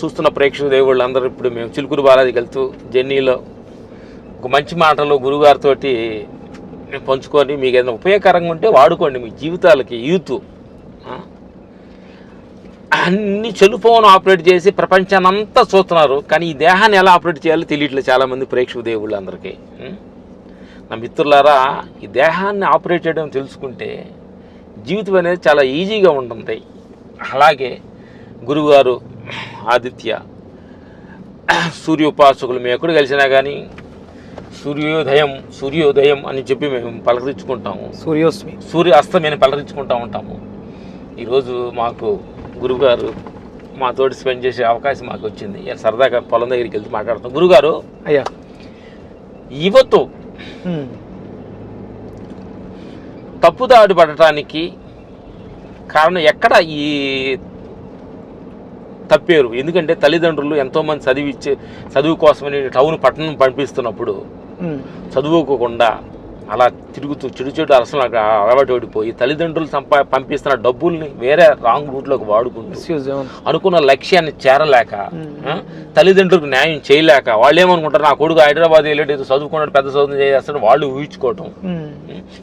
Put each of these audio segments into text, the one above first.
చూస్తున్న ప్రేక్షక దేవుళ్ళందరూ ఇప్పుడు మేము చిలుకూరు బాలాజీకి వెళ్తూ జర్నీలో ఒక మంచి మాటలు గురుగారితో పంచుకొని మీకు ఏదైనా ఉపయోగకరంగా ఉంటే వాడుకోండి మీ జీవితాలకి యూత్. అన్ని సెల్ ఆపరేట్ చేసి ప్రపంచాన్ని అంతా చూస్తున్నారు. కానీ ఈ దేహాన్ని ఎలా ఆపరేట్ చేయాలో తెలియట్లేదు చాలామంది ప్రేక్షక దేవుళ్ళు అందరికీ నా మిత్రులారా ఈ దేహాన్ని ఆపరేట్ చేయడం తెలుసుకుంటే జీవితం అనేది చాలా ఈజీగా ఉంటుంది. అలాగే గురువుగారు ఆదిత్య. సూర్యోపాసకులు మేము ఎక్కడ కలిసినా కానీ సూర్యోదయం సూర్యోదయం అని చెప్పి మేము పలకరించుకుంటాము. సూర్యోస్మి. సూర్య అస్తమయం పలకరించుకుంటూ ఉంటాము. ఈరోజు మాకు గురువుగారు మాతోటి స్పెండ్ చేసే అవకాశం మాకు వచ్చింది. సరదాగా పొలం దగ్గరికి వెళ్తే మాట్లాడుతాం. గురుగారు అయ్యా. యువత. తప్పుదాడి పడటానికి కారణం ఎక్కడ? ఈ తప్పేరు. ఎందుకంటే తల్లిదండ్రులు ఎంతోమంది చదివిచ్చే చదువు కోసమని టౌన్ పట్టణం పంపిస్తున్నప్పుడు. చదువుకోకుండా అలా తిరుగుతూ చెడు చెడు అలసలు అలవాటు పడిపోయి తల్లిదండ్రులు సంపా పంపిస్తున్న డబ్బుల్ని వేరే రాంగ్ రూట్లోకి వాడుకుంటూ అనుకున్న లక్ష్యాన్ని చేరలేక తల్లిదండ్రులకు న్యాయం చేయలేక వాళ్ళు ఏమనుకుంటారు నా కొడుకు హైదరాబాద్ వెళ్ళేది చదువుకున్నాడు పెద్ద చదువు చేస్తాడు వాళ్ళు ఊహించుకోవటం.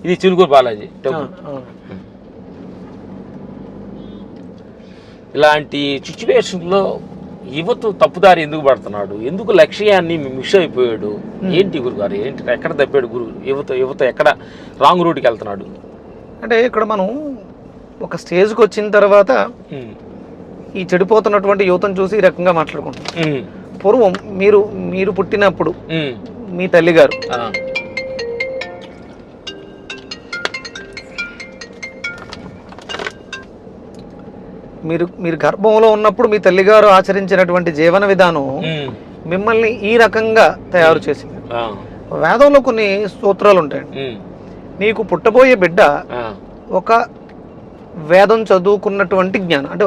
ఇది చిలుకూరు బాలాజీ. ఇలాంటి సిచ్యువేషన్లో యువత తప్పుదారి ఎందుకు పడుతున్నాడు? ఎందుకు లక్ష్యాన్ని మిస్ అయిపోయాడు? ఏంటి గురుగారు? ఏంటి ఎక్కడ తప్పాడు గురు యువత యువత ఎక్కడ రాంగ్ రూట్కి వెళ్తున్నాడు? అంటే ఇక్కడ మనం ఒక స్టేజ్కి వచ్చిన తర్వాత ఈ చెడిపోతున్నటువంటి యువతను చూసి ఈ రకంగా మాట్లాడుకుంటాం. పూర్వం మీరు మీరు పుట్టినప్పుడు మీ తల్లిగారు మీరు మీరు గర్భంలో ఉన్నప్పుడు మీ తల్లిగారు ఆచరించినటువంటి జీవన విధానం మిమ్మల్ని ఈ రకంగా తయారు చేసింది. వేదంలో కొన్ని సూత్రాలు ఉంటాయండి నీకు పుట్టబోయే బిడ్డ ఒక వేదం చదువుకున్నటువంటి జ్ఞానం. అంటే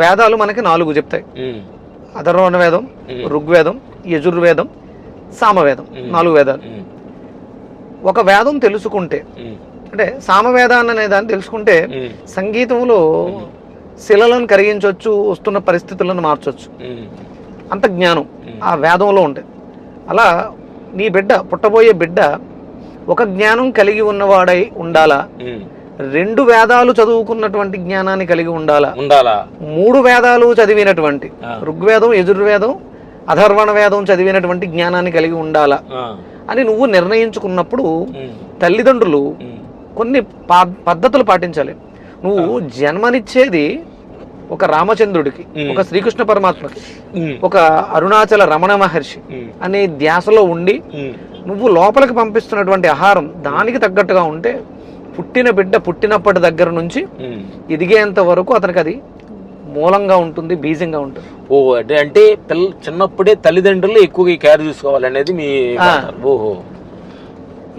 వేదాలు మనకి నాలుగు చెప్తాయి. అధర్వణ వేదం ఋగ్వేదం యజుర్వేదం సామవేదం. నాలుగు వేదాలు. ఒక వేదం తెలుసుకుంటే అంటే సామవేదాన్ని అనే దాన్ని తెలుసుకుంటే సంగీతంలో శిలలను కరిగించవచ్చు వస్తున్న పరిస్థితులను మార్చవచ్చు. అంత జ్ఞానం. ఆ వేదంలో ఉంటుంది అలా నీ బిడ్డ పుట్టబోయే బిడ్డ ఒక జ్ఞానం కలిగి ఉన్నవాడై ఉండాలా. రెండు వేదాలు చదువుకున్నటువంటి జ్ఞానాన్ని కలిగి ఉండాలా? ఉండాలా? మూడు వేదాలు చదివినటువంటి. ఋగ్వేదం యజుర్వేదం అధర్వణ వేదం చదివినటువంటి జ్ఞానాన్ని కలిగి ఉండాలా? అని నువ్వు నిర్ణయించుకున్నప్పుడు తల్లిదండ్రులు కొన్ని పద్ధతులు పాటించాలి. నువ్వు జన్మనిచ్చేది ఒక రామచంద్రుడికి. ఒక శ్రీకృష్ణ పరమాత్మకి ఒక అరుణాచల రమణ మహర్షి అనే ధ్యాసలో ఉండి నువ్వు లోపలికి పంపిస్తున్నటువంటి ఆహారం దానికి తగ్గట్టుగా ఉంటే పుట్టిన బిడ్డ పుట్టినప్పటి దగ్గర నుంచి. ఎదిగేంత వరకు అతనికి అది మూలంగా ఉంటుంది బీజంగా ఉంటుంది. ఓ అంటే అంటే పిల్ల చిన్నప్పుడే తల్లిదండ్రులు ఎక్కువగా కేర్ చూసుకోవాలనేది మీ. ఓహో.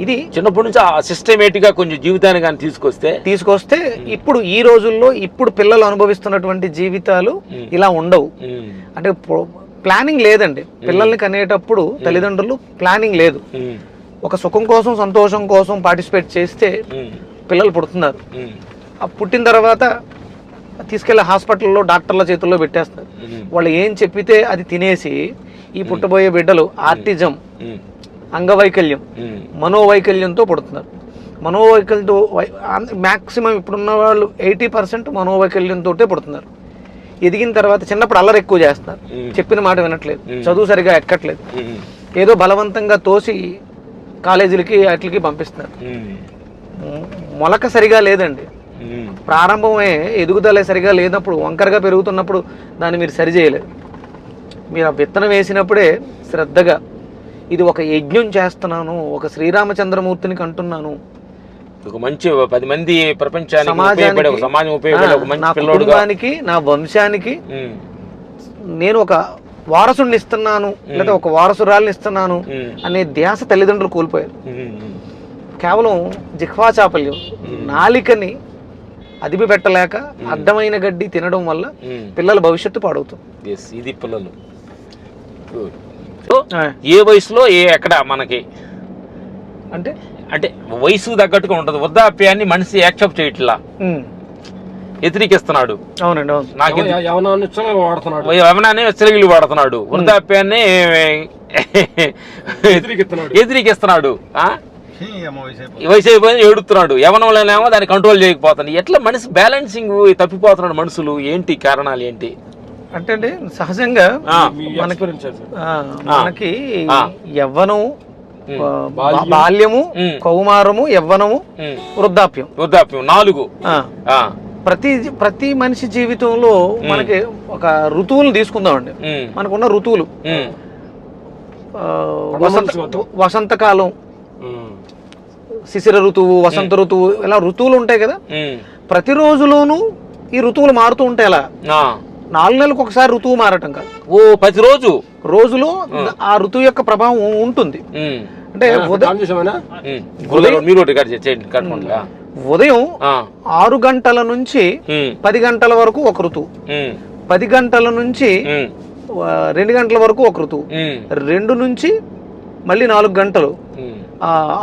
ఇది చిన్నప్పటి నుంచి ఆ సిస్టమేటిక్గా కొంచెం జీవితాన్ని కానీ తీసుకొస్తే తీసుకొస్తే ఇప్పుడు ఈ రోజుల్లో ఇప్పుడు పిల్లలు అనుభవిస్తున్నటువంటి జీవితాలు. ఇలా ఉండవు. అంటే ప్లానింగ్ లేదండి. పిల్లల్ని కనేటప్పుడు తల్లిదండ్రులు ప్లానింగ్ లేదు. ఒక సుఖం కోసం సంతోషం కోసం పార్టిసిపేట్ చేస్తే పిల్లలు పుడుతున్నారు. ఆ పుట్టిన తర్వాత తీసుకెళ్ళి హాస్పిటల్లో డాక్టర్ల చేతుల్లో పెట్టేస్తారు వాళ్ళు ఏం చెప్పితే అది తినేసి ఈ పుట్టబోయే బిడ్డలు ఆర్టిజం అంగవైకల్యం. మనోవైకల్యంతో పుడుతున్నారు. మనోవైకల్యంతో మ్యాక్సిమం ఇప్పుడున్న వాళ్ళు ఎయిటీ పర్సెంట్ మనోవైకల్యంతో పుడుతున్నారు. ఎదిగిన తర్వాత చిన్నప్పుడు అల్లరి ఎక్కువ చేస్తున్నారు. చెప్పిన మాట వినట్లేదు. చదువు సరిగా ఎక్కట్లేదు. ఏదో బలవంతంగా తోసి కాలేజీలకి వాటికి పంపిస్తున్నారు. మొలక సరిగా లేదండి. ప్రారంభమే ఎదుగుదల సరిగా లేనప్పుడు వంకరగా పెరుగుతున్నప్పుడు దాన్ని మీరు సరి చేయలేదు మీరు ఆ విత్తనం వేసినప్పుడే శ్రద్ధగా ఇది ఒక యజ్ఞం చేస్తున్నాను ఒక శ్రీరామచంద్రమూర్తిని కంటున్నాను. ఒక మంచి పది మంది ప్రపంచానికి సమాజానికి- సమాజం నా కుటుంబానికి నా వంశానికి నేను ఒక వారసుడిని ఇస్తున్నాను లేదా ఒక వారసురాల్ని ఇస్తున్నాను అనే ధ్యాస తల్లిదండ్రులు కోల్పోయారు. కేవలం జిహ్వా చాపల్యం నాలికని అదిమి పెట్టలేక అడ్డమైన గడ్డి తినడం వల్ల. పిల్లల భవిష్యత్తు పాడవుతుంది. Yes, ఇది పిల్లలు. ఏ వయసులో ఏ ఎక్కడ మనకి? అంటే? అంటే వయసు తగ్గట్టుగా ఉంటుంది. వృద్ధాప్యాన్ని మనిషి యాక్సెప్ట్ చేయట్లా. వ్యతిరేకిస్తున్నాడు. అవునండి అవును. నాకు వాడుతున్నాడు. యవనాన్ని వాడుతున్నాడు. వృద్ధాప్యాన్ని వ్యతిరేకిస్తున్నాడు. వయసు అయిపోయింది ఏడుతున్నాడు. యవనంలోనేమో దాన్ని కంట్రోల్ చేయకపోతాడు ఎట్లా మనిషి బ్యాలెన్సింగ్ తప్పిపోతున్నాడు మనుషులు? ఏంటి కారణాలు ఏంటి? అంటే అండి సహజంగా మనకి- మనకి. యవ్వనం. బాల్యము. కౌమారము యవ్వనము. వృద్ధాప్యం. వృద్ధాప్యం నాలుగు. ప్రతి ప్రతి మనిషి జీవితంలో మనకి ఒక ఋతువులు తీసుకుందామండి. మనకున్న ఋతువులు. వసంత. వసంతకాలం. శిశిర ఋతువు వసంత ఋతువు ఇలా ఋతువులు ఉంటాయి కదా. ప్రతి రోజులోనూ ఈ ఋతువులు మారుతూ ఉంటాయి అలా. నాలుగు నెలలకు ఒకసారి ఋతువు మారటం కాదు. ఓ ప్రతిరోజు రోజులో ఆ. ఋతువు యొక్క ప్రభావం ఉంటుంది. అంటే ఉదయం ఆరు గంటల నుంచి పది గంటల వరకు ఒక ఋతువు. పది గంటల నుంచి రెండు గంటల వరకు ఒక ఋతువు. రెండు నుంచి మళ్ళీ నాలుగు గంటలు.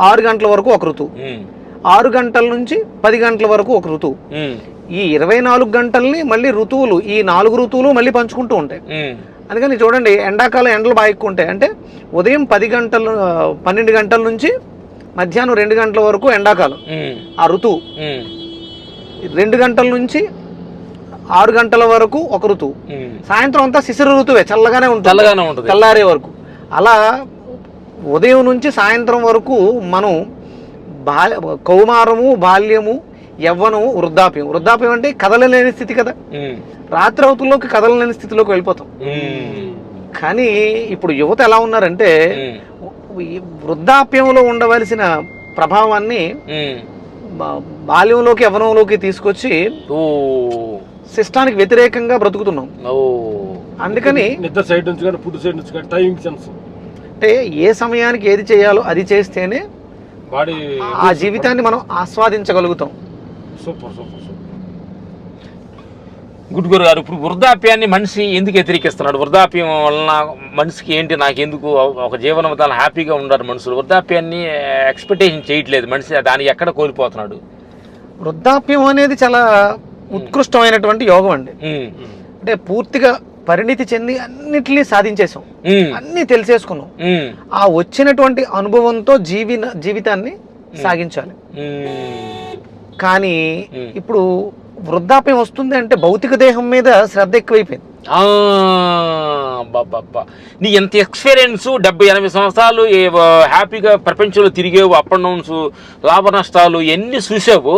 ఆరు గంటల వరకు ఒక ఋతువు. ఆరు గంటల నుంచి పది గంటల వరకు ఒక ఋతువు. ఈ ఇరవై నాలుగు గంటల్ని మళ్ళీ ఋతువులు ఈ నాలుగు ఋతువులు మళ్ళీ పంచుకుంటూ ఉంటాయి. అందుకని చూడండి ఎండాకాలం ఎండలు బాగా ఎక్కువ ఉంటాయి. అంటే ఉదయం పది గంటలు పన్నెండు గంటల నుంచి మధ్యాహ్నం రెండు గంటల వరకు ఎండాకాలం. ఆ ఋతువు. రెండు గంటల నుంచి ఆరు గంటల వరకు ఒక ఋతువు. సాయంత్రం అంతా శిశిర ఋతువే చల్లగానే ఉంటుంది. చల్లగానే ఉంటుంది. తెల్లారే వరకు. అలా ఉదయం నుంచి సాయంత్రం వరకు మనం బా కౌమారము బాల్యము యవ్వనము వృద్ధాప్యం. వృద్ధాప్యం అంటే కదలలేని స్థితి కదా. రాత్రి అవతుల్లోకి కదలలేని స్థితిలోకి వెళ్ళిపోతాం. కానీ ఇప్పుడు యువత ఎలా ఉన్నారంటే వృద్ధాప్యంలో ఉండవలసిన ప్రభావాన్ని బాల్యంలోకి యవ్వనంలోకి తీసుకొచ్చి ఓ. సిస్టానికి వ్యతిరేకంగా బ్రతుకుతున్నాం. ఓ. అందుకని నిద్ర సైడ్ నుంచి కానీ ఫుడ్ సైడ్ నుంచి కానీ టైమింగ్ సెన్స్. అంటే ఏ సమయానికి ఏది చేయాలో అది చేస్తేనే బాడీ ఆ జీవితాన్ని మనం ఆస్వాదించగలుగుతాం. Super super super. గుడ్ గురు గారు ఇప్పుడు వృద్ధాప్యాన్ని మనిషి ఎందుకు వ్యతిరేకిస్తున్నాడు? వృద్ధాప్యం వలన మనిషికి ఏంటి నాకెందుకు ఒక జీవన విధానం హ్యాపీగా ఉన్నారు మనుషులు. వృద్ధాప్యాన్ని ఎక్స్పెక్టేషన్ చేయట్లేదు మనిషి దానికి ఎక్కడ కోల్పోతున్నాడు? వృద్ధాప్యం అనేది చాలా ఉత్కృష్టమైనటువంటి యోగం అండి. అంటే పూర్తిగా పరిణితి చెంది అన్నిటినీ సాధించేసాం అన్నీ తెలిసేసుకున్నాం. ఆ వచ్చినటువంటి అనుభవంతో జీవి జీవితాన్ని సాగించాలి. కానీ. ఇప్పుడు వృద్ధాప్యం వస్తుంది అంటే భౌతిక దేహం మీద శ్రద్ధ ఎక్కువైపోయింది. నీ ఎంత ఎక్స్పీరియన్స్ డెబ్బై ఎనభై సంవత్సరాలు ఏ- హ్యాపీగా ప్రపంచంలో తిరిగేవు అప్ అండ్ డౌన్స్ లాభ నష్టాలు ఎన్ని చూసావు.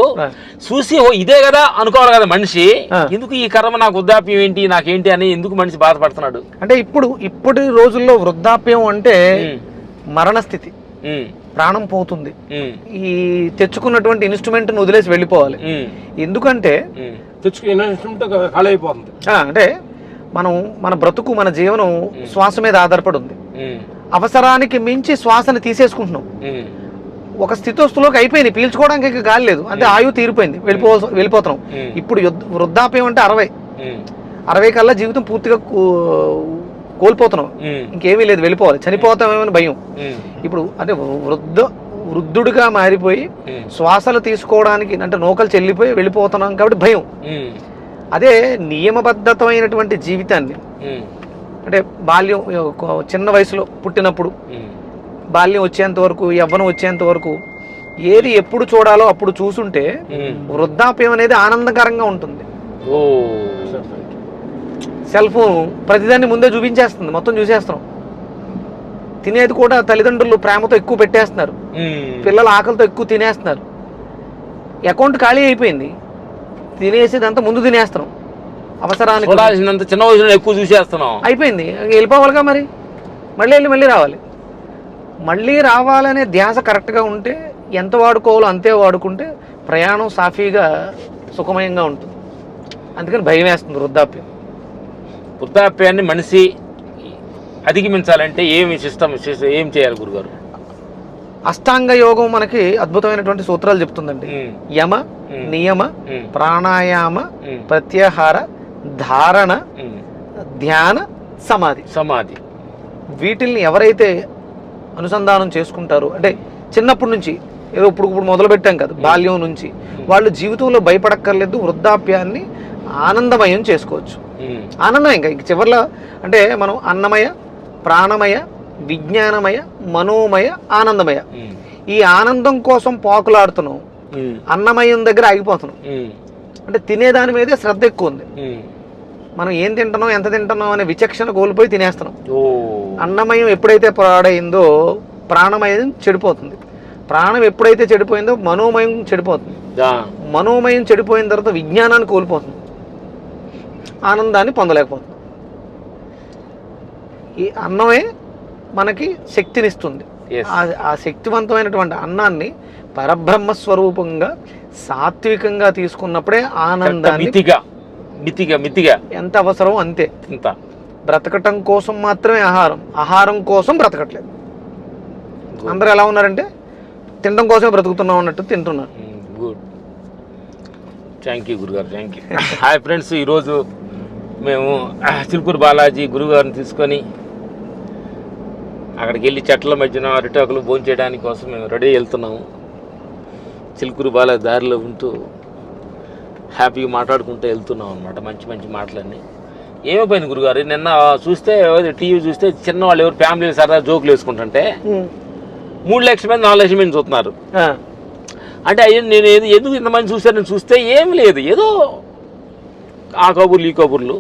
చూసి ఇదే కదా అనుకోవాలి కదా మనిషి. ఎందుకు ఈ కర్మ నాకు వృద్ధాప్యం ఏంటి నాకేంటి అని ఎందుకు మనిషి బాధపడుతున్నాడు అంటే ఇప్పుడు ఇప్పటి రోజుల్లో వృద్ధాప్యం అంటే ఉమ్, మరణ స్థితి ఉమ్, ప్రాణం పోతుంది. ఈ తెచ్చుకున్నటువంటి ఇన్స్ట్రుమెంట్ని వదిలేసి వెళ్ళిపోవాలి. ఎందుకంటే అంటే మనం మన బ్రతుకు మన జీవనం శ్వాస మీద ఆధారపడి ఉంది అవసరానికి మించి శ్వాసని తీసేసుకుంటున్నాం. ఒక స్థితోస్తులోకి అయిపోయింది. పీల్చుకోవడానికి గాలి లేదు. అంటే ఆయువు తీరిపోయింది. వెళ్ళిపో వెళ్ళిపోతున్నాం. ఇప్పుడు వృద్ధాప్యం అంటే అరవై. అరవై కల్లా జీవితం పూర్తిగా కోల్పోతున్నాం. ఇంకేమీ లేదు వెళ్ళిపోవాలి. చనిపోతామేమని భయం. ఇప్పుడు అంటే వృద్ధ వృద్ధుడిగా మారిపోయి శ్వాసలు తీసుకోవడానికి అంటే నూకలు చెల్లిపోయి వెళ్ళిపోతున్నాం కాబట్టి భయం. అదే నియమబద్ధతమైనటువంటి జీవితాన్ని. అంటే బాల్యం చిన్న వయసులో పుట్టినప్పుడు బాల్యం వచ్చేంత వరకు యవ్వనం వచ్చేంత వరకు ఏది ఎప్పుడు చూడాలో అప్పుడు చూసుంటే. వృద్ధాప్యం అనేది ఆనందకరంగా ఉంటుంది. ఓ. సెల్ ఫోన్ ప్రతిదాన్ని ముందే చూపించేస్తుంది. మొత్తం చూసేస్తున్నాం. తినేది కూడా తల్లిదండ్రులు ప్రేమతో ఎక్కువ పెట్టేస్తున్నారు. పిల్లలు ఆకలితో ఎక్కువ తినేస్తున్నారు. అకౌంట్ ఖాళీ అయిపోయింది. తినేసేదంతా ముందు తినేస్తున్నాం. అవసరానికి చిన్న వయసులో ఎక్కువ చూసేస్తున్నాం. అయిపోయింది. వెళ్ళిపోవాలిగా మరి. మళ్ళీ వెళ్ళి మళ్ళీ రావాలి. మళ్ళీ రావాలనే ధ్యాస కరెక్ట్గా ఉంటే ఎంత వాడుకోవాలో అంతే వాడుకుంటే ప్రయాణం సాఫీగా సుఖమయంగా ఉంటుంది. అందుకని భయం వేస్తుంది వృద్ధాప్యం. వృద్ధాప్యాన్ని మనిషి అధిగమించాలంటే ఏమి సిస్టమ్ ఏం చేయాలి గురుగారు? అష్టాంగ యోగం మనకి అద్భుతమైనటువంటి సూత్రాలు చెప్తుందండి. యమ నియమ ప్రాణాయామ ప్రత్యాహార ధారణ. ధ్యాన సమాధి. సమాధి. వీటిల్ని ఎవరైతే అనుసంధానం చేసుకుంటారో అంటే చిన్నప్పటి నుంచి ఏదో ఇప్పుడు ఇప్పుడు మొదలు పెట్టాం కదా బాల్యం నుంచి వాళ్ళు జీవితంలో భయపడక్కర్లేదు వృద్ధాప్యాన్ని ఆనందమయం చేసుకోవచ్చు. ఆనందం ఇంకా ఇంక చివరిలో అంటే మనం అన్నమయ ప్రాణమయ విజ్ఞానమయ మనోమయ ఆనందమయ. ఈ ఆనందం కోసం పాకులాడుతున్నాం. అన్నమయం దగ్గర ఆగిపోతున్నాం. అంటే తినేదాని మీదే శ్రద్ధ ఎక్కువ ఉంది. మనం ఏం తింటున్నాం ఎంత తింటున్నాం అనే విచక్షణ కోల్పోయి తినేస్తున్నాం. అన్నమయం ఎప్పుడైతే పాడైందో ప్రాణమయం చెడిపోతుంది. ప్రాణం ఎప్పుడైతే చెడిపోయిందో మనోమయం చెడిపోతుంది. మనోమయం చెడిపోయిన తర్వాత విజ్ఞానాన్ని కోల్పోతుంది. ఆనందాన్ని పొందలేకపోతుంది ఈ అన్నమే మనకి శక్తినిస్తుంది. ఆ- శక్తివంతమైనటువంటి అన్నాన్ని పరబ్రహ్మ స్వరూపంగా సాత్వికంగా తీసుకున్నప్పుడే ఆనందాన్ని మితిగా మితిగా మితిగా. ఎంత అవసరం అంతే. ఇంత బ్రతకటం కోసం మాత్రమే ఆహారం. ఆహారం కోసం బ్రతకట్లేదు. అందరూ ఎలా ఉన్నారంటే తినడం కోసమే బ్రతుకుతున్నాం అన్నట్టు తింటున్నారు. గుడ్ థ్యాంక్ యూ గురుగారు. థ్యాంక్ యూ హాయ్ ఫ్రెండ్స్ ఈరోజు మేము చిలుకూరు బాలాజీ గురుగారిని తీసుకొని అక్కడికి వెళ్ళి చెట్ల మధ్యన అరిటాకులు భోంచేయడానికి కోసం మేము రెడీ వెళ్తున్నాము. చిలుకూరు బాలాజీ దారిలో ఉంటూ హ్యాపీగా మాట్లాడుకుంటూ వెళ్తున్నాం అనమాట మంచి మంచి మాటలన్నీ. ఏమైపోయింది గురుగారు నిన్న చూస్తే టీవీ చూస్తే చిన్నవాళ్ళు ఎవరు ఫ్యామిలీ సరదా జోకులు వేసుకుంటుంటే మూడు లక్షల మంది నాలుగు లక్షల మంది చూస్తున్నారు. అంటే అయ్యో నేను ఏది ఎందుకు ఇంతమంది చూశానని చూస్తే ఏం లేదు. ఏదో ఆ కబుర్లు ఈ కబుర్లు.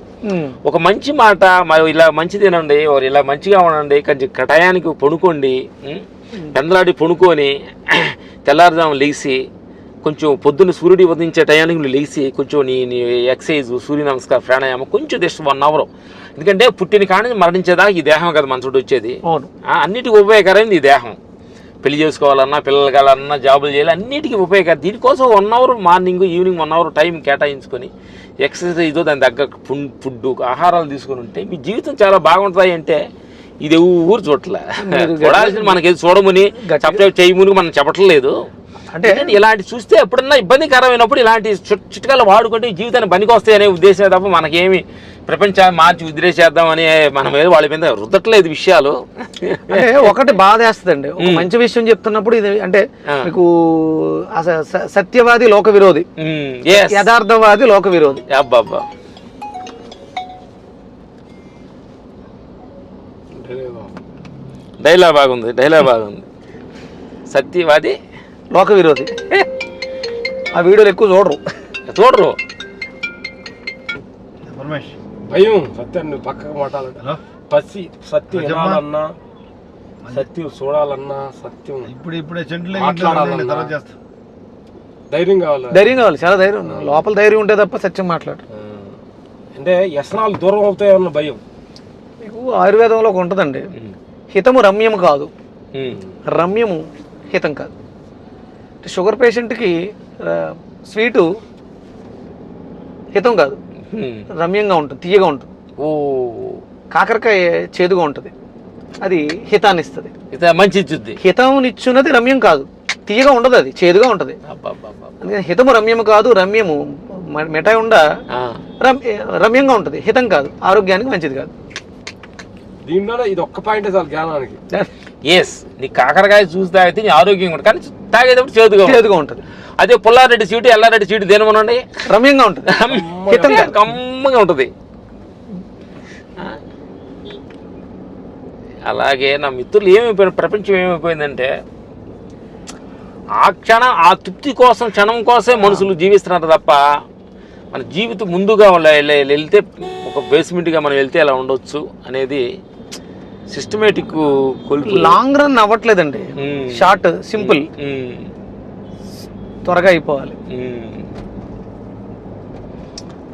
ఒక మంచి మాట ఇలా మంచి తినండి ఇలా మంచిగా ఉండండి కొంచెం టయానికి పడుకోండి ఉం? పెందలాడి పడుకొని తెల్లారుజాము లేచి కొంచెం పొద్దున్న సూర్యుడు ఉదయించే టయానికి నువ్వు లేచి కొంచెం నీ నీ ఎక్సర్సైజ్ సూర్య నమస్కారం ప్రాణాయామం కొంచెం జస్ట్ వన్ అవర్. ఎందుకంటే పుట్టిన కాడి నుంచి మరణించేదాకా ఈ దేహం కదా మన చుట్టూ వచ్చేది. అన్నిటికీ ఉపయోగకరైంది ఈ దేహం. పెళ్ళి చేసుకోవాలన్నా పిల్లలు కావాలన్నా జాబులు చేయాలి అన్నిటికీ ఉపయోగకరం. దీనికోసం one hour morning evening one hour time కేటాయించుకొని exercise దాని దగ్గర ఫుడ్ ఆహారాలు తీసుకొని ఉంటే మీ జీవితం చాలా బాగుంటుంది అంటే ఇది ఊరు మీరు చూడాల్సిన మనకి చూడమని సబ్స్క్రైబ్ చేయమని మనం చెప్పట్లేదు. అంటే ఇలాంటి చూస్తే ఎప్పుడన్నా ఇబ్బందికరమైనప్పుడు ఇలాంటి చుట్- చిట్కాలు వాడుకుంటే ఈ జీవితాన్ని పనికొస్తాయి అనే ఉద్దేశం తప్ప మనకేమి ప్రపంచాన్ని మార్చి ఉద్రేసేద్దాం అనే మనం ఏదో వాళ్ళ మీద రుద్దట్లేదు విషయాలు. ఒకటి బాధేస్తుందండి. ఒక ఉమ్. మంచి విషయం చెప్తున్నప్పుడు ఇది అంటే. మీకు సత్యవాది లోక విరోధి. యథార్థవాది లోక విరోధి అబ్బబ్బా డైలాగ్ బాగుంది డైలాగ్ బాగుంది. సత్యవాది లోక విరోధి. ఆ వీడియోలు ఎక్కువ చూడరు. చూడరు. పరమేష్ భయం సత్యాన్ని పక్కకు మాట్లాడాలంటే హలో. పసి సత్యం? వినాలన్నా సత్యం చూడాలన్నా సత్యం ఇప్పుడు ఇప్పుడే చెంట్లు మాట్లాడాలన్నా. ధైర్యం కావాలి. ధైర్యం కావాలి చాలా ధైర్యం ఉండాలి. లోపల ధైర్యం ఉంటే తప్ప సత్యం మాట్లాడు. అంటే వ్యసనాలు దూరం అవుతాయన్న భయం. మీకు ఆయుర్వేదంలో ఒక ఉంటుందండి. హితము రమ్యము కాదు. రమ్యము హితం కాదు. షుగర్ పేషెంట్కి స్వీటు హితం కాదు. రమ్యంగా ఉంటుంది తీయగా ఉంటుంది. ఓ. కాకరకాయ చేదుగా ఉంటుంది. అది హితాన్ని ఇస్తుంది. మంచి ఇచ్చుద్ది హితం ఇచ్చున్నది రమ్యం కాదు. తీయగా ఉండదు అది చేదుగా ఉంటుంది. అందుకని హితము రమ్యము కాదు రమ్యము మిఠాయి ఉండ రమ్యంగా ఉంటుంది. హితం కాదు ఆరోగ్యానికి మంచిది కాదు. దీంట్లోనే ఇది ఒక్క పాయింటే చాలు జ్ఞానానికి. ఎస్ నీ కాకరకాయ చూసి తాగితే నీ ఆరోగ్యంగా ఉంటుంది కానీ తాగేటప్పుడు చేదుగా. చేదుగా ఉంటుంది. అదే పుల్లారెడ్డి సీటు ఎల్లారెడ్డి సీటు దేనిమనండి? రమ్యంగా ఉంటుంది. కమ్మగా ఉంటుంది? అలాగే నా మిత్రులు ఏమైపోయిన ప్రపంచం ఏమైపోయిందంటే ఆ క్షణం ఆ తృప్తి కోసం క్షణం కోసమే మనుషులు జీవిస్తున్నారు తప్ప మన జీవితం ముందుగా వెళ్తే ఒక బేస్మెంట్గా మనం వెళ్తే ఎలా ఉండొచ్చు అనేది సిస్టమేటిక్ కొలుపు long run అవ్వట్లేదండి. Short simple hmm. త్వరగా అయిపోవాలి మ్మ్.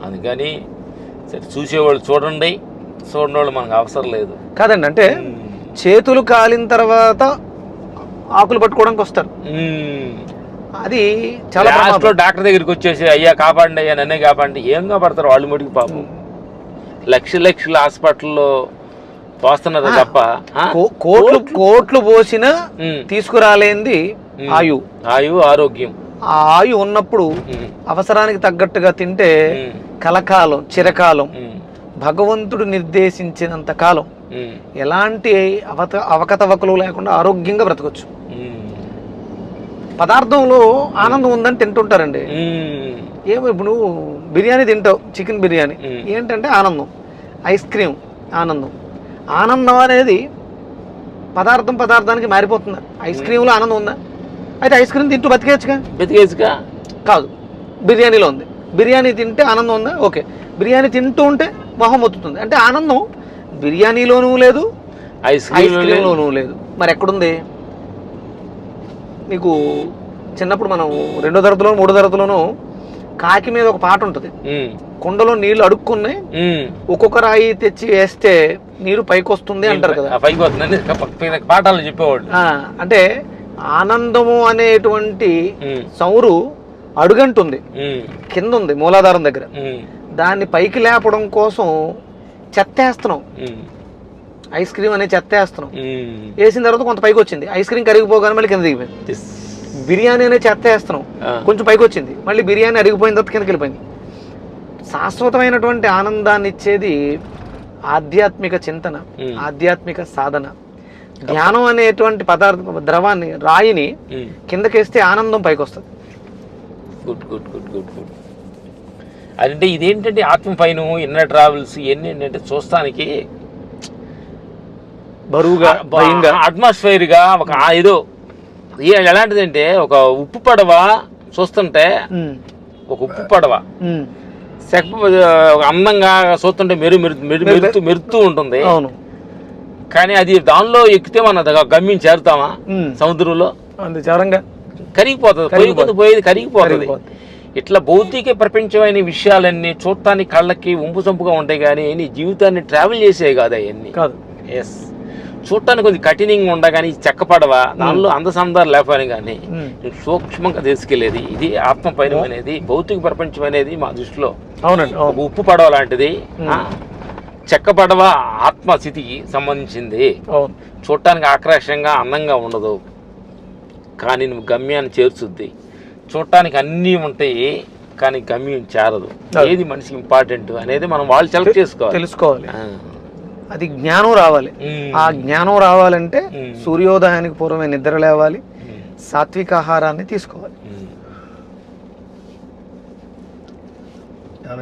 అందుకని సరే చూసేవాళ్ళు చూడండి చూడని వాళ్ళు మనకు అవసరం లేదు కాదండి అంటే చేతులు కాలిన తర్వాత ఆకులు పట్టుకోవడానికి వస్తారు. అది చాలా లాస్ట్లో. డాక్టర్ దగ్గరికి వచ్చేసి అయ్యా కాపాడండి అయ్యా నన్నే కాపాడండి ఏం కాపాడతారు వాళ్ళు మటుకు పాపం లక్ష లక్షల హాస్పిటల్లో పోస్తున్నారు తప్ప కోట్లు కోట్లు పోసిన. తీసుకురాలేంది. ఆయు ఆయు ఆరోగ్యం ఆ ఆయు ఉన్నప్పుడు. అవసరానికి తగ్గట్టుగా తింటే. కలకాలం చిరకాలం. భగవంతుడు నిర్దేశించినంత కాలం. ఎలాంటి అవత అవకతవకలు లేకుండా ఆరోగ్యంగా బ్రతకొచ్చు. పదార్థంలో ఆనందం ఉందని తింటుంటారండి. ఏమో ఇప్పుడు నువ్వు బిర్యానీ తింటావు చికెన్ బిర్యానీ. ఏంటంటే ఆనందం ఐస్ క్రీమ్ ఆనందం ఆనందం అనేది పదార్థం పదార్థానికి మారిపోతుంది. ఐస్ క్రీమ్లో ఆనందం ఉందా? అయితే ఐస్ క్రీమ్ తింటూ బతికేయచ్చుగా? బతికేసుగా కాదు. బిర్యానీలో ఉంది. బిర్యానీ తింటే ఆనందం ఉందా? ఓకే. బిర్యానీ తింటూ ఉంటే మొహం ఒత్తుతుంది. అంటే ఆనందం బిర్యానీలోనూ లేదు ఐస్ ఐస్ క్రీమ్ క్రీమ్లోనూ లేదు. మరి ఎక్కడుంది? మీకు చిన్నప్పుడు మనం రెండో తరగతిలోను మూడో తరగతిలోను కాకి మీద ఒక పాట ఉంటుంది కుండలో నీళ్ళు అడుక్కున్నాయి ఒక్కొక్క రాయి తెచ్చి వేస్తే నీరు పైకి వస్తుంది అంటారు కదా పైకి పాఠాలు చెప్పేవాళ్ళు ఆ, అంటే ఆనందము అనేటువంటి. సౌరు అడుగంటుంది. కింద ఉంది మూలాధారం దగ్గర. దాన్ని పైకి లేపడం కోసం చెత్తేస్తున్నాం. ఐస్ క్రీమ్ అనే చెత్తేస్తున్నాం మ్మ్. వేసిన తర్వాత కొంత పైకి వచ్చింది ఐస్ క్రీమ్ కరిగిపోగానే మళ్ళీ కింద దిగిపోయింది. బిర్యానీ అనే చెత్త వేస్తున్నాం. కొంచెం పైకి వచ్చింది. మళ్ళీ బిర్యానీ అరిగిపోయిన తర్వాత కిందకి వెళ్ళిపోయింది. శాశ్వతమైనటువంటి ఆనందాన్ని ఇచ్చేది ఆధ్యాత్మిక చింతన. ఆధ్యాత్మిక సాధన. జ్ఞానం అనేటువంటి పదార్థ ద్రవాన్ని రాయిని. కిందకేస్తే ఆనందం పైకి వస్తుంది good good good good good అదంటే ఇదేంటంటే ఆత్మ పైన ఇన్నర్ ట్రావెల్స్ ఇవన్నీ ఏంటంటే చూస్తానికి బరువుగా భయంగా. అట్మాస్ఫియర్గా ఒక ఏదో ఎలాంటిదంటే ఒక ఉప్పు పడవ చూస్తుంటే ఒక ఉప్పు పడవ. సెక్ అందంగా చూస్తుంటే మెరు మెరు మెరు- మెరుతూ మెరుతూ ఉంటుంది. కానీ అది దానిలో ఎక్కితే మన గమ్యం చేరుతామా? సముద్రంలో? చరంగా కరిగిపోతుంది. పోయేది కరిగిపోతుంది. ఇట్లా భౌతిక ప్రపంచమైన విషయాలన్నీ చూడటానికి కళ్ళకి ఉంపు చంపుగా ఉంటాయి కానీ నీ జీవితాన్ని ట్రావెల్ చేసేవి కాదు అవన్నీ. కాదు. ఎస్ చూడటానికి కొంచెం కఠినంగా ఉండగాని చెక్కపడవ దానిలో అందసందాలు లేపని కానీ సూక్ష్మంగా తీసుకెళ్ళేది ఇది ఆత్మ పైన అనేది భౌతిక ప్రపంచం అనేది మా దృష్టిలో. అవునండి ఉప్పు పడవ లాంటిది. చెక్క పడవ ఆత్మ స్థితికి సంబంధించింది చూడటానికి ఆకర్షణగా అందంగా ఉండదు. కానీ నువ్వు గమ్యాన్ని చేర్చుద్ది చూడటానికి అన్నీ ఉంటాయి కానీ గమ్యం చేరదు. ఏది మనిషికి ఇంపార్టెంట్ అనేది మనం వాళ్ళు సెలెక్ట్ చేసుకోవాలి. తెలుసుకోవాలి. అది జ్ఞానం రావాలి. ఆ జ్ఞానం రావాలంటే. సూర్యోదయానికి పూర్వమే నిద్ర లేవాలి. సాత్విక ఆహారాన్ని తీసుకోవాలి.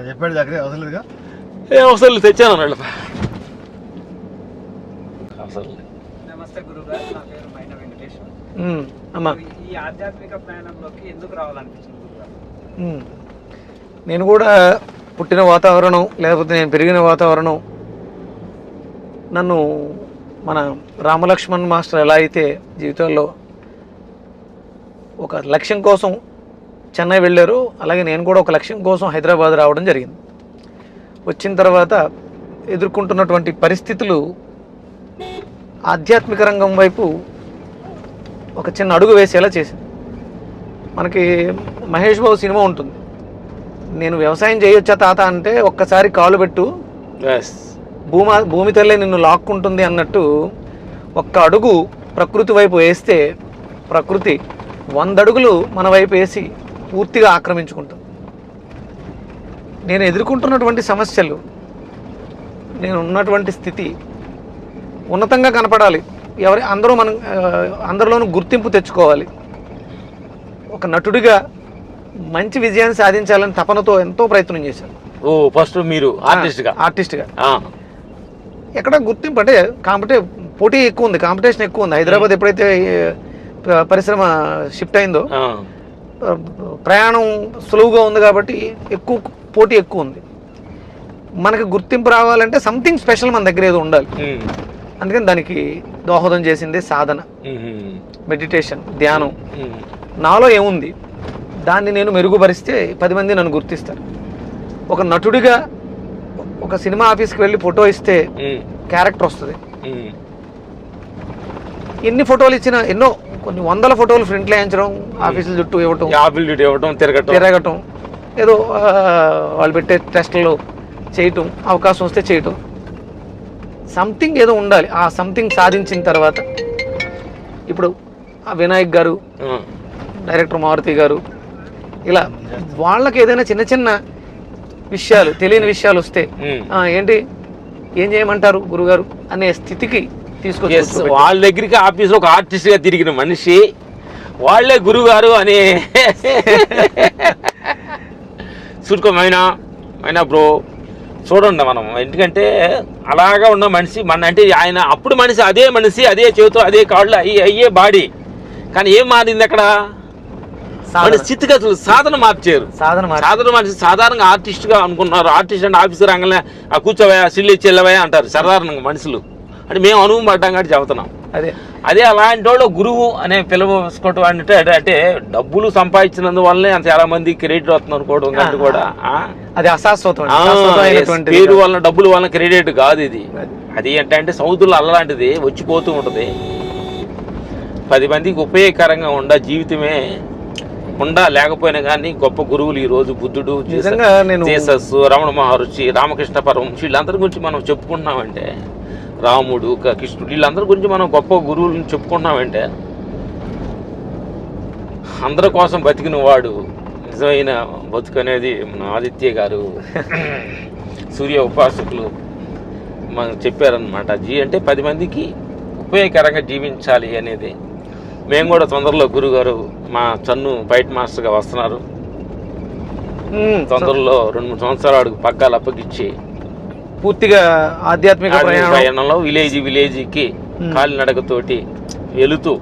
చెప్పాడు దగ్గర? అవసరం లేదుగా? ఏ అవసరం లేదు, తెచ్చాను అన్నాడు. అవసరం లేదు. నమస్తే గురుగారు. నా పేరు మైన వెంకటేశ్వర. ఉమ్, అమ్మా. ఈ ఆధ్యాత్మిక ప్రయాణంలోకి ఎందుకు రావాలనిపించింది. నేను కూడా పుట్టిన వాతావరణం లేకపోతే నేను పెరిగిన వాతావరణం నన్ను మన రామలక్ష్మణ్ మాస్టర్ ఎలా అయితే జీవితంలో ఒక లక్ష్యం కోసం చెన్నై వెళ్ళారు అలాగే నేను కూడా ఒక లక్ష్యం కోసం హైదరాబాద్ రావడం జరిగింది. వచ్చిన తర్వాత ఎదుర్కొంటున్నటువంటి పరిస్థితులు ఆధ్యాత్మిక రంగం వైపు ఒక చిన్న అడుగు వేసేలా చేసింది. మనకి మహేష్ బాబు సినిమా ఉంటుంది. నేను వ్యవసాయం చేయొచ్చా తాత అంటే ఒక్కసారి కాలు పెట్టు. భూమా భూమి తల్లే నిన్ను లాక్కుంటుంది అన్నట్టు ఒక్క అడుగు ప్రకృతి వైపు వేస్తే ప్రకృతి వంద అడుగులు మన వైపు వేసి పూర్తిగా ఆక్రమించుకుంటుంది. నేను ఎదుర్కొంటున్నటువంటి సమస్యలు నేను ఉన్నటువంటి స్థితి ఉన్నతంగా కనపడాలి. ఎవరి అందరూ మనం అందరిలోనూ గుర్తింపు తెచ్చుకోవాలి. ఒక నటుడిగా మంచి విజయాన్ని సాధించాలని తపనతో ఎంతో ప్రయత్నం చేశాను. ఓ ఫస్ట్ మీరు ఆర్టిస్ట్గా. ఆ. ఎక్కడ గుర్తింపు అంటే కాంపిటే పోటీ ఎక్కువ ఉంది కాంపిటీషన్ ఎక్కువ ఉంది. హైదరాబాద్ ఎప్పుడైతే ఏ, ప- పరిశ్రమ షిఫ్ట్ అయిందో ప్రయాణం సులువుగా ఉంది కాబట్టి ఎక్కువ పోటీ ఎక్కువ ఉంది. మనకి గుర్తింపు రావాలంటే సంథింగ్ స్పెషల్ మన దగ్గర ఏదో ఉండాలి. ఉమ్. అందుకని దానికి దోహదం చేసింది సాధన. మెడిటేషన్ ధ్యానం. ఉమ్. నాలో ఏముంది? దాన్ని నేను మెరుగుపరిస్తే పది మంది నన్ను గుర్తిస్తారు. ఒక నటుడిగా ఒక సినిమా ఆఫీస్కి వెళ్ళి ఫోటో ఇస్తే. క్యారెక్టర్ వస్తుంది. ఎన్ని ఫోటోలు ఇచ్చినా ఎన్నో కొన్ని వందల ఫోటోలు ఫ్రంట్లో వేయించడం ఆఫీసుల చుట్టూ ఇవ్వటం ఇవ్వటం తిరగటం తిరగటం ఏదో వాళ్ళు పెట్టే టెస్టులు చేయటం అవకాశం వస్తే చేయటం సంథింగ్ ఏదో ఉండాలి ఆ సంథింగ్ సాధించిన తర్వాత ఇప్పుడు ఆ వినాయక్ గారు. డైరెక్టర్ మారుతి గారు ఇలా వాళ్ళకి ఏదైనా చిన్న చిన్న విషయాలు తెలియని విషయాలు వస్తే ఉమ్. "ఆ, ఏంటి? ఏం చేయమంటారు గురుగారు అనే స్థితికి తీసుకొచ్చి వాళ్ళ దగ్గరికి ఆఫీస్లో ఒక ఆర్టిస్ట్గా తిరిగిన మనిషి వాళ్ళే గురుగారు అని చూడుకో మైనా మైనా బ్రో చూడండి మనం ఎందుకంటే అలాగా ఉన్న మనిషి మన అంటే ఆయన అప్పుడు మనిషి అదే మనిషి అదే చేతు అదే కాళ్ళు అయ్యే అయ్యే బాడీ. కానీ ఏం మారింది అక్కడ? మన సాధన స్థితిగతులు సాధన మార్చారు. సాధన మార్చి. సాధారణ మనిషి సాధారణంగా ఆర్టిస్ట్గా అనుకున్నారు. ఆర్టిస్ట్ అంటే ఆఫీసర్ రంగలే ఆ కూర్చోవయా సిల్లి చెల్లవయా అంటారు సాధారణంగా మనుషులు. అంటే మేము అనుభవం పడ్డాం కాబట్టి చెబుతున్నాం. అదే. అదే అలాంటి వాళ్ళు గురువు అనే పిలవసుకోవటం అంటే అంటే డబ్బులు సంపాదించినందువల్లనే చాలా మంది క్రెడిట్ వస్తుంది అనుకోవడం కంటే కూడా? అది అశాశ్వతం పేరు కాదు. వలన డబ్బుల వలన క్రెడిట్ కాదు ఇది. అది. అది ఏంటంటే సముద్రంలో అల్లలాంటిది వచ్చిపోతూ ఉంటుంది. పది మందికి ఉపయోగకరంగా ఉండ జీవితమే ఉండా లేకపోయినా కానీ గొప్ప గురువులు ఈ రోజు బుద్ధుడు జీసస్ రమణ మహర్షి రామకృష్ణ పరమహంస వీళ్ళందరి గురించి మనం చెప్పుకుంటున్నామంటే రాముడు కృష్ణుడు వీళ్ళందరి గురించి మనం గొప్ప గురువులను చెప్పుకుంటున్నామంటే అందరి కోసం బతికిన వాడు నిజమైన బతుకు అనేది మన ఆదిత్య గారు సూర్య ఉపాసకులు మనకు చెప్పారనమాట జీ అంటే పది మందికి ఉపయోగకరంగా జీవించాలి అనేది మేము కూడా తొందరలో గురుగారు మా చన్ను బయట మాస్టర్గా వస్తున్నారు. తొందరలో రెండు మూడు సంవత్సరాలు అడుగు పగ్గాలు అప్పగిచ్చి పూర్తిగా ఆధ్యాత్మిక ప్రయాణంలో విలేజ్ విలేజ్కి. కాలినడకతోటి వెళుతూ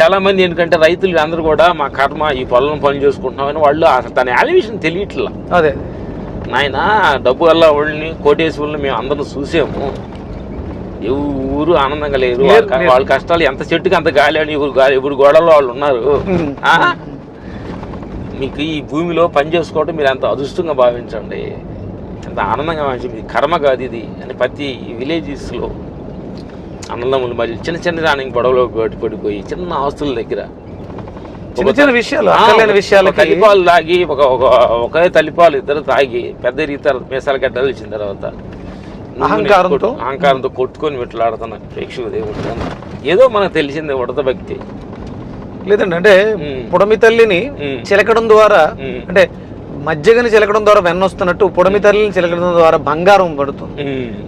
చాలా మంది ఎందుకంటే రైతులు అందరూ కూడా మా కర్మ ఈ పొలం పని చేసుకుంటున్నామని వాళ్ళు అసలు తన యాలివేషన్ తెలియట్లా. అదే. నాయన డబ్బు వల్ల వాళ్ళని కోటేసి వాళ్ళని మేము అందరం చూసాము. ఎవరు ఆనందంగా లేరు. వాళ్ళ కష్టాలు ఎంత చెట్టుకి అంత గాలి అని ఎవరు గాలి ఎవరు గోడలో వాళ్ళు ఉన్నారు? మీకు ఈ భూమిలో పని చేసుకోవడం మీరు అంత అదృష్టంగా భావించండి. ఎంత ఆనందంగా భావించండి. కర్మ కాదు ఇది అని ప్రతి విలేజెస్లో అన్నదమ్ముల మధ్య చిన్న చిన్న దానికి గొడవలో పడి పడిపోయి చిన్న ఆస్తుల దగ్గర చిన్న చిన్న విషయాలు విషయాలకి తల్లిపాలు తాగి ఒక ఒక తల్లిపాలు ఇద్దరు తాగి పెద్ద రీతారు మీసాల గడ్డలు ఇచ్చిన తర్వాత అహంకారంతో? అహంకారంతో కొట్టుకొని విట్లాడుతున్న ప్రేక్షకు దేవుడు ఏదో మనకు తెలిసింది ఉడత భక్తి. లేదండి అంటే. పుడమి తల్లిని. చిలకడం ద్వారా. అంటే మజ్జిగని చిలకడం ద్వారా వెన్నొస్తున్నట్టు పుడమి తల్లిని చిలకడం ద్వారా బంగారం పడుతుంది.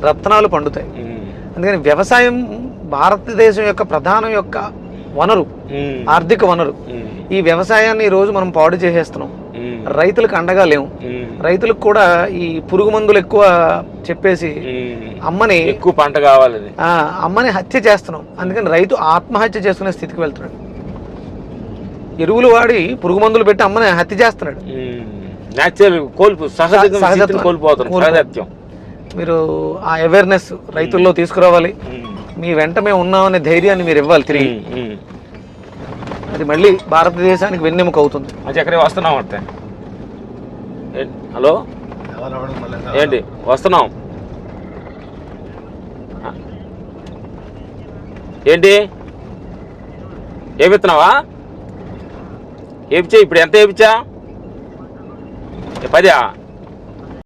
రత్నాలు పండుతాయి. అందుకని వ్యవసాయం భారతదేశం యొక్క ప్రధాన యొక్క వనరు ఆర్థిక వనరు. ఈ వ్యవసాయాన్ని ఈ రోజు మనం పాడు చేసేస్తున్నాం. రైతులకు అండగా లేవు. రైతులకు కూడా ఈ పురుగు మందులు ఎక్కువ చెప్పేసి. అమ్మని ఎక్కువ పంట కావాలని ఆ, అమ్మని హత్య చేస్తున్నాం. అందుకని రైతు ఆత్మహత్య చేసుకునే స్థితికి వెళ్తున్నాడు. ఎరువులు వాడి పురుగు మందులు పెట్టి అమ్మని హత్య చేస్తున్నాడు. కోల్పు మీరు ఆ అవేర్నెస్ రైతుల్లో తీసుకురావాలి. మీ వెంట మేము ఉన్నామనే ధైర్యాన్ని మీరు ఇవ్వాలి తిరిగి. అది మళ్ళీ భారతదేశానికి వెన్నెముక అవుతుంది. అది ఎక్కడికి వస్తున్నాం అంటే ఏ- హలో? ఏంటి? వస్తున్నాం ఏంటి? ఏమిస్తున్నావా ఏపిచ్చా ఇప్పుడు ఎంత ఏపిచ్చా? పదా?